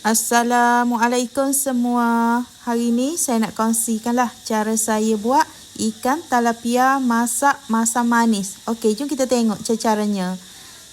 Assalamualaikum semua. Hari ni saya nak kongsikanlah cara saya buat ikan talapia masak masam manis. Okey, jom kita tengok caranya.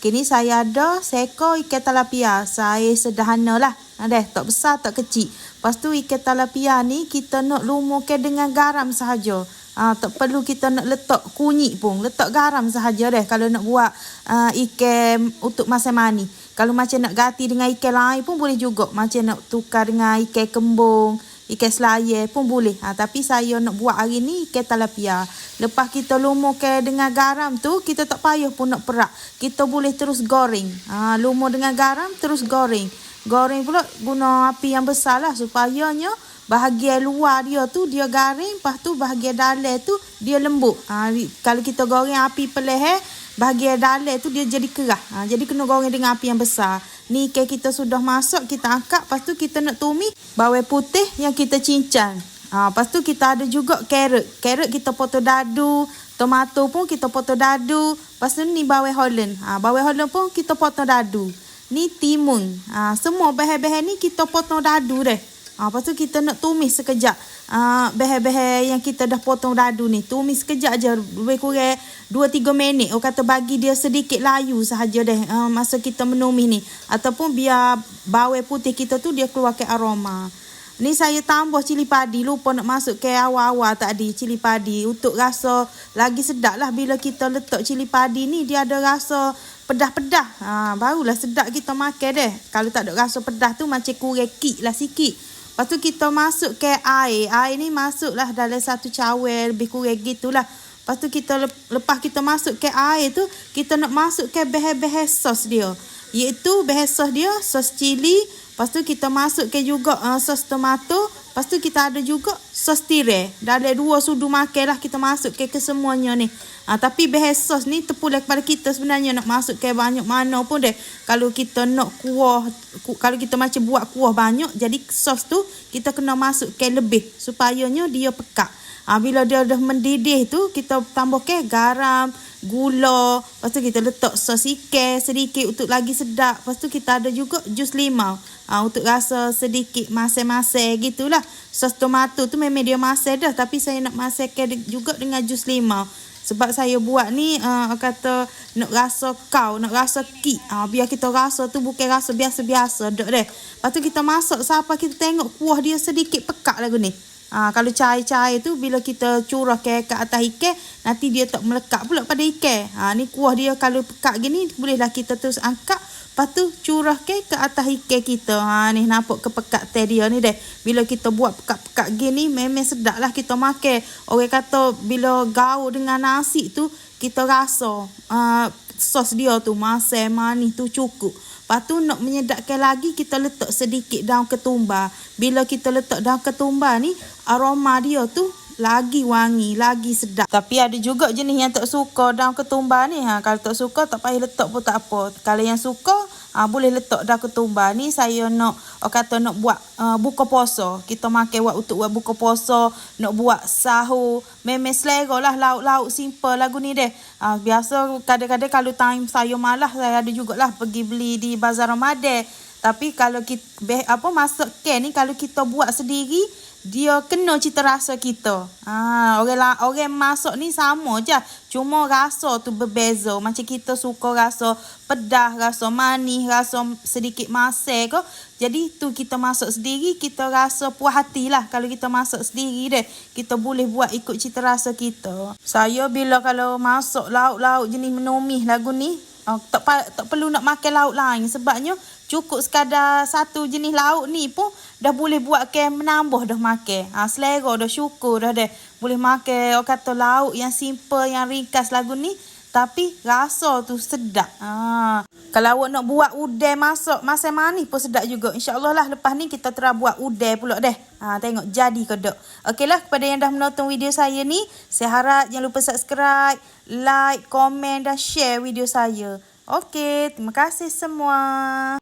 Kini saya ada seekor ikan talapia. Saya sederhana lah. Ada, tak besar, tak kecil. Lepas tu ikan talapia ni kita nak lumurkan dengan garam sahaja. Ha, tak perlu kita nak letak kunyit pun. Letak garam sahaja deh kalau nak buat uh, ikan untuk masam manis. Kalau macam nak ganti dengan ikan lain pun boleh juga. Macam nak tukar dengan ikan kembung, ikan selayar pun boleh. Ha, tapi saya nak buat hari ni ikan talapia. Lepas kita lumurkan dengan garam tu, kita tak payah pun nak perak. Kita boleh terus goreng. Ha, lumur dengan garam, terus goreng. Goreng pula guna api yang besar lah supayanya bahagian luar dia tu dia garing. Lepas tu bahagian dalam tu dia lembut. Ha, kalau kita goreng api peleh bahagian dalam tu dia jadi kerah. Ha, jadi kena goreng dengan api yang besar. Ni ikan kita sudah masak, kita angkat. Lepas tu kita nak tumis bawang putih yang kita cincang. Ha, lepas tu kita ada juga carrot. Carrot kita potong dadu. Tomato pun kita potong dadu. Lepas tu ni bawang holland. Ha, bawang holland pun kita potong dadu. Ni timun. Ha, semua bahan-bahan ni kita potong dadu deh. Ha, lepas tu kita nak tumis sekejap uh, behel-behel yang kita dah potong dadu ni. Tumis sekejap je. Lebih kurang 2-3 minit. Orang kata bagi dia sedikit layu sahaja deh. Uh, masa kita menumis ni. Ataupun biar bawang putih kita tu dia keluarkan aroma. Ni saya tambah cili padi. Lupa nak masuk ke awal-awal tadi cili padi. Untuk rasa lagi sedap lah bila kita letak cili padi ni. Dia ada rasa pedah-pedah. Ha, barulah sedap kita makan deh. Kalau tak ada rasa pedah tu macam kurang kik lah sikit. Lepas tu kita masuk ke air. Air ni masuklah dalam satu cawer. Lebih kurang gitulah. Lepas tu kita lepas kita masuk ke air tu. Kita nak masuk ke behel-behel sos dia. Iaitu behel sos dia. Sos cili. Lepas tu kita ke juga uh, sos tomato. Lepas tu kita ada juga sos tirai. Dalam dua sudu makan lah kita masuk ke, ke semuanya ni. Ha, tapi behel sos ni terpulang kepada kita sebenarnya nak masuk ke banyak mana pun deh. Kalau kita nak kuah, ku, kalau kita macam buat kuah banyak, jadi sos tu kita kena masuk ke lebih supayanya dia pekat. Ha, bila dia dah mendidih tu, kita tambah ke garam, gula. Lepas tu kita letak sos ikan sedikit untuk lagi sedap. Lepas tu kita ada juga jus limau. Ha, untuk rasa sedikit masai-masai gitulah. Sos tomato tu memang dia masai dah. Tapi saya nak masaikan juga dengan jus limau. Sebab saya buat ni uh, kata nak rasa kau, nak rasa ki. Uh, biar kita rasa tu bukan rasa biasa-biasa. Dek deh. Lepas tu kita masak siapa kita tengok kuah dia sedikit pekat lagu ni. Ha, kalau cair-cair tu bila kita curah ke, ke atas ikan nanti dia tak melekat pula pada ikan. Ha, ni kuah dia kalau pekat gini bolehlah kita terus angkat Lepas tu curah ke ke atas ikan kita. Ha ni nampak kepekat teh dia ni deh. Bila kita buat pekat-pekat gini memang sedap lah kita makan. Orang kata bila gaul dengan nasi tu kita rasa uh, sos dia tu masam manis tu cukup. Lepas tu nak menyedapkan lagi kita letak sedikit daun ketumbar. Bila kita letak daun ketumbar ni aroma dia tu lagi wangi, lagi sedap. Tapi ada juga jenis yang tak suka daun ketumbar ni. Ha, kalau tak suka tak payah letak pun tak apa. Kalau yang suka ha, boleh letak daun ketumbar ni. Saya nak oh, kata nak buat uh, buka puasa. Kita makan buat untuk buat buka puasa, nak buat sahur. Memang selera lah lauk-lauk simple lagu ni deh. Ha, biasa kadang-kadang kalau time saya malah saya ada jugalah pergi beli di bazar Ramadan. Tapi kalau kita apa masak ken ni kalau kita buat sendiri dia kena cita rasa kita. Ha, orang la, orang masuk ni sama je. Cuma rasa tu berbeza. Macam kita suka rasa pedah, rasa manis, rasa sedikit masak ke. Jadi tu kita masuk sendiri, kita rasa puas hati lah. Kalau kita masuk sendiri deh, kita boleh buat ikut cita rasa kita. Saya bila kalau masuk lauk-lauk jenis menumis lagu ni, oh, tak, tak perlu nak makan lauk lain. Sebabnya cukup sekadar satu jenis lauk ni pun dah boleh buat ke menambah dah makan. Ha, selera dah syukur dah deh. Boleh makan orang kata lauk yang simple, yang ringkas lagu ni. Tapi rasa tu sedap. Ha. Kalau awak nak buat udai masak masam manis pun sedap juga. InsyaAllah lah lepas ni kita terus buat udai pula deh. Ha, tengok jadi ke tak. Okeylah kepada yang dah menonton video saya ni. Saya harap jangan lupa subscribe, like, komen dan share video saya. Okey, terima kasih semua.